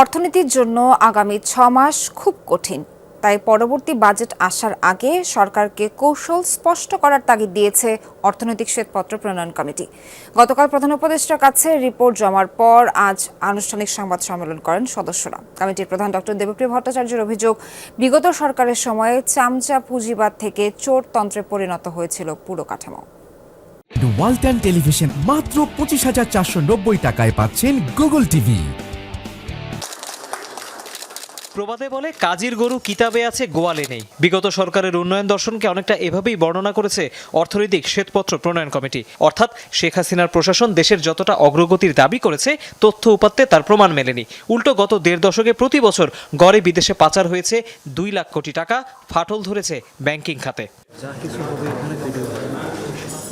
অর্থনীতির জন্য আগামী ছ মাস খুব কঠিন। তাই পরবর্তী বাজেট আসার আগে সরকারকে কৌশল স্পষ্ট করার তাগিদ দিয়েছে অর্থনৈতিক শ্বেতপত্র প্রণয়ন কমিটি। গতকাল প্রধান উপদেষ্টার কাছে রিপোর্ট জমার পর আজ আনুষ্ঠানিক সংবাদ সম্মেলন করেন সদস্যরা। কমিটির প্রধান ডক্টর দেবপ্রিয় ভট্টাচার্যের অভিযোগ, বিগত সরকারের সময়ে চামচা পুঁজিবাদ থেকে চোরতন্ত্রে পরিণত হয়েছিল পুরো কাঠামো। ওয়ালটন টেলিভিশন মাত্র পঁচিশ হাজার চারশো নব্বই টাকায় পাচ্ছেন গুগল টিভি। প্রবাদে বলে, কাজীর গরু কিতাবে আছে, গোয়ালে নেই। বিগত সরকারের উন্নয়ন দর্শনকে অনেকটা এভাবেই বর্ণনা করেছে অর্থনৈতিক শ্বেতপত্র প্রণয়ন কমিটি। অর্থাৎ শেখ হাসিনার প্রশাসন দেশের যতটা অগ্রগতির দাবি করেছে, তথ্য উপাত্তে তার প্রমাণ মেলেনি। উল্টো গত দেড় দশকে প্রতি বছর গড়ে বিদেশে পাচার হয়েছে দুই লাখ কোটি টাকা, ফাটল ধরেছে ব্যাংকিং খাতে।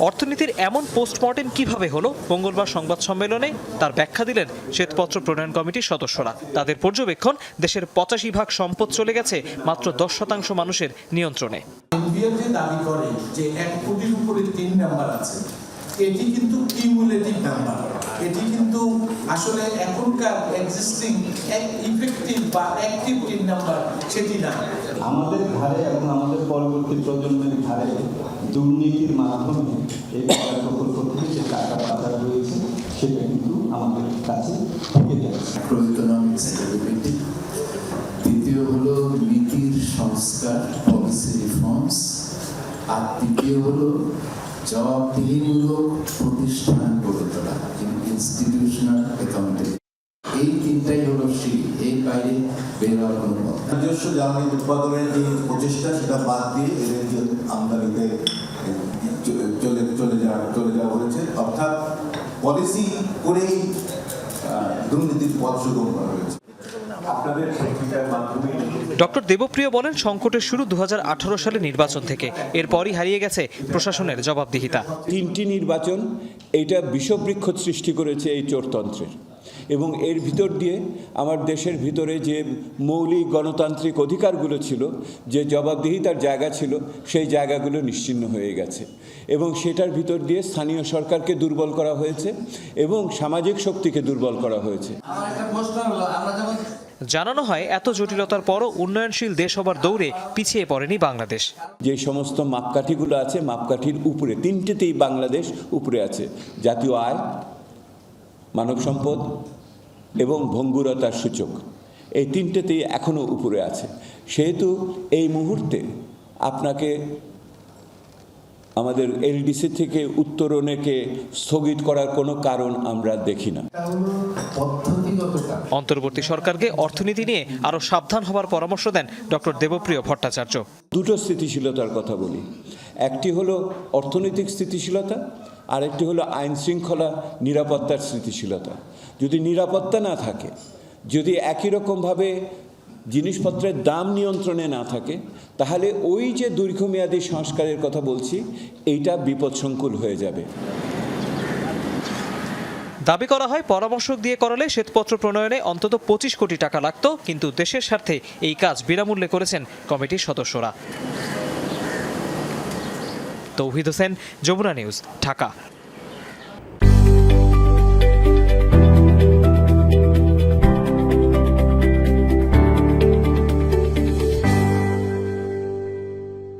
অর্থনীতির এমন পোস্টমর্টেম কীভাবে হলো? মঙ্গলবার সংবাদ সম্মেলনে তার ব্যাখ্যা দিলেন শ্বেতপত্র প্রণয়ন কমিটির সদস্যরা। তাদের পর্যবেক্ষণ, দেশের পঁচাশি ভাগ সম্পদ চলে গেছে মাত্র দশ শতাংশ মানুষের নিয়ন্ত্রণে। দাবি করে যে এক কোটির উপরে তিন নাম্বার আছে, এটি কিন্তু কিউমুলেটিভ নাম্বার আসলে এখনকার এক্সিস্টিং ইফেক্টিভ বা অ্যাক্টিভ তিন নাম্বার সেটি না। আমাদের ঘাড়ে এবং আমাদের পরবর্তী প্রজন্মের ঘাড়ে দুর্নীতির মাধ্যমে এই টাকা প্রকল্প থেকে যে টাকা পাচার হয়েছে সেটা কিন্তু আমাদের কাছে থেকে যাচ্ছে। ম্যাক্রোইকোনমিক্স স্টেবিলিটি দ্বিতীয় হলো নীতির সংস্কার পলিসি রিফর্মস আর তৃতীয় হলো জবাবদিহিমূলক প্রতিষ্ঠান ইনস্টিটিউশনাল অ্যাকাউন্টেবিলিটি এই তিনটাই হলো সিঁড়ি এর বাইরে বের হওয়ার কোনো পথ নিজস্ব জ্বালানি উৎপাদনের যে প্রচেষ্টা সেটা বাদ দিয়ে এদের যে আমদানিতে চলে চলে যাওয়া চলে যাওয়া হয়েছে। অর্থাৎ পলিসি করেই দুর্নীতির পথ সুগম করা হয়েছে। ডক্টর দেবপ্রিয় বলেন সংকটের শুরু দু হাজার আঠারো সালে নির্বাচন থেকে। এরপরই হারিয়ে গেছে প্রশাসনের জবাবদিহিতা। তিনটি নির্বাচন এইটা বিষবৃক্ষ সৃষ্টি করেছে এই চোরতন্ত্রের। এবং এর ভিতর দিয়ে আমার দেশের ভিতরে যে মৌলিক গণতান্ত্রিক অধিকারগুলো ছিল, যে জবাবদিহিতার জায়গা ছিল, সেই জায়গাগুলো নিশ্চিহ্ন হয়ে গেছে। এবং সেটার ভিতর দিয়ে স্থানীয় সরকারকে দুর্বল করা হয়েছে এবং সামাজিক শক্তিকে দুর্বল করা হয়েছে। জানানো হয়, এত জটিলতার পরও উন্নয়নশীল দেশ হবার দৌড়ে পিছিয়ে পড়েনি বাংলাদেশ। যে সমস্ত মাপকাঠিগুলো আছে, মাপকাঠির উপরে, তিনটেতেই বাংলাদেশ উপরে আছে। জাতীয় আয়, মানব সম্পদ এবং ভঙ্গুরতার সূচক, এই তিনটেতেই এখনও উপরে আছে। সেহেতু এই মুহূর্তে আপনাকে আমাদের এলডিসি থেকে উত্তরণেকে স্থগিত করার কোনো কারণ আমরা দেখি না। অন্তর্বর্তী সরকারকে অর্থনীতি নিয়ে আরও সাবধান হবার পরামর্শ দেন ডক্টর দেবপ্রিয় ভট্টাচার্য। দুটো স্থিতিশীলতার কথা বলি। একটি হলো অর্থনৈতিক স্থিতিশীলতা আরেকটি হলো আইন শৃঙ্খলা নিরাপত্তার স্থিতিশীলতা। যদি নিরাপত্তা না থাকে যদি একই রকমভাবে জিনিসপত্রের দাম নিয়ন্ত্রণে না থাকে, তাহলে ওই যে দীর্ঘমেয়াদী সংস্কারের কথা বলছি, এইটা বিপদসংকুল হয়ে যাবে। দাবি করা হয় পরামর্শক দিয়ে করালে শ্বেতপত্র প্রণয়নে অন্তত পঁচিশ কোটি টাকা লাগতো, কিন্তু দেশের স্বার্থে এই কাজ বিনামূল্যে করেছেন কমিটির সদস্যরা। তৌহিদ হোসেন, যমুনা নিউজ, ঢাকা।